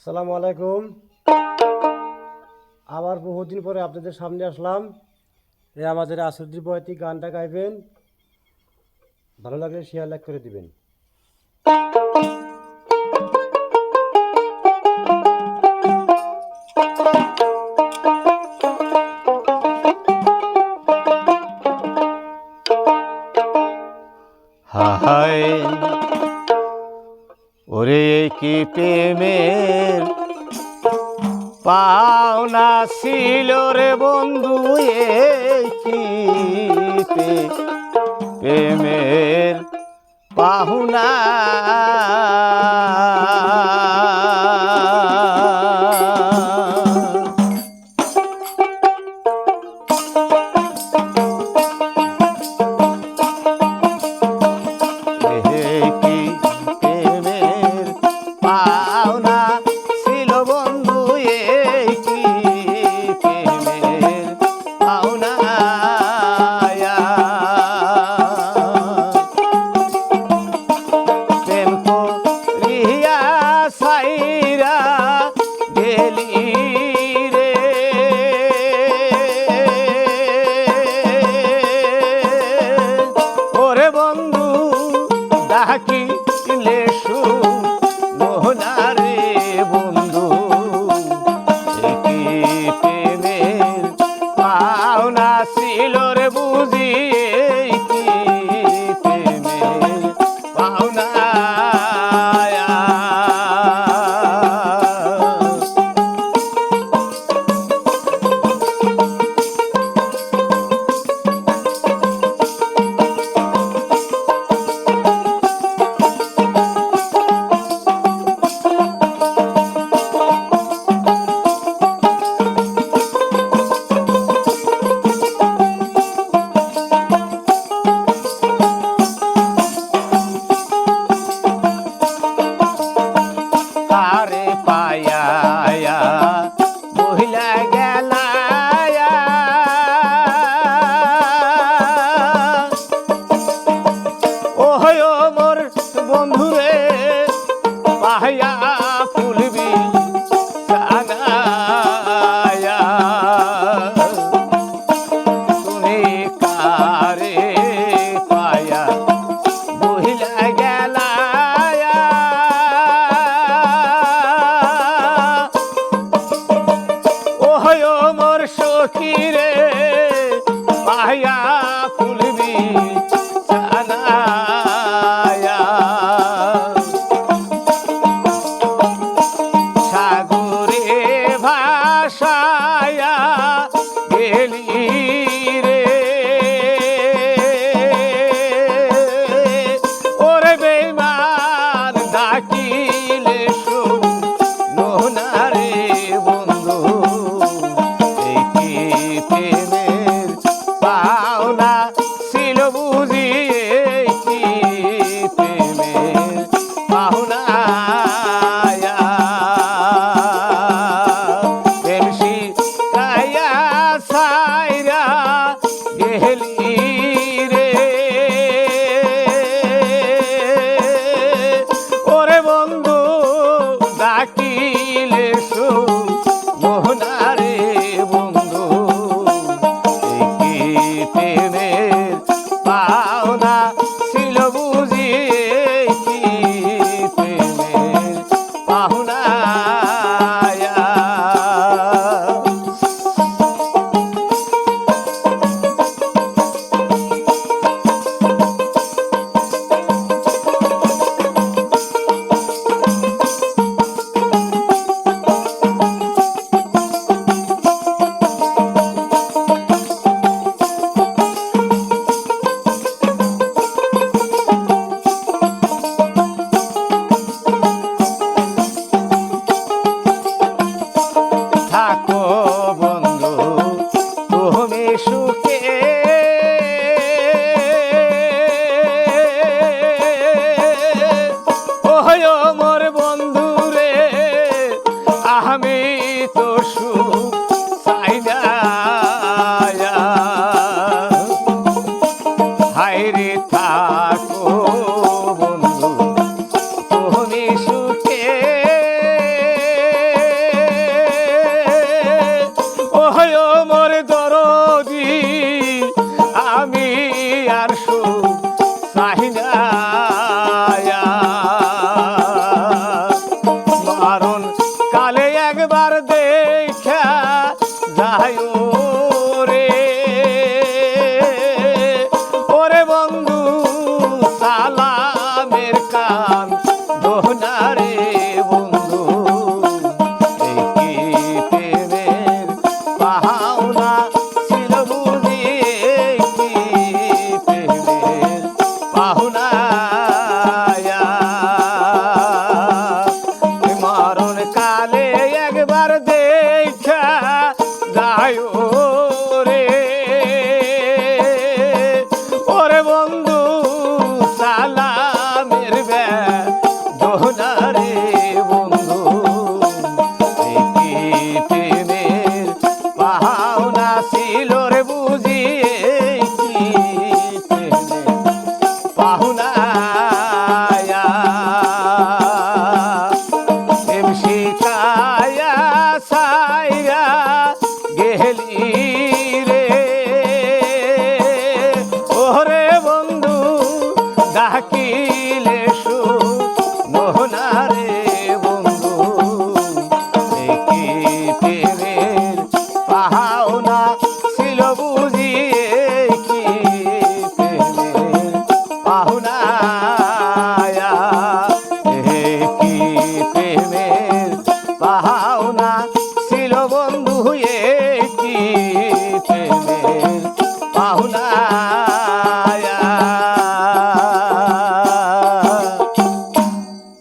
আসসালামু আলাইকুম। আবার বহুদিন পরে আপনাদের সামনে আসলাম। এ আমাদের আসুদ্দি বয়তি গানটা গাইবেন। ভালো লাগলে শেয়ার লাইক করে দিবেন। ওরে কি প্রেমের পাওনা ছিল রে বন্ধু কি প্রেমের পাহুনা يحيى قلبي سأنايا সাগরে ভাষায়া প্রাণ দোহনারে বন্ধু। কি প্রেমের পাহাওনা ছিল বুঝি? কি কালে একবার দেখা রে। ওরে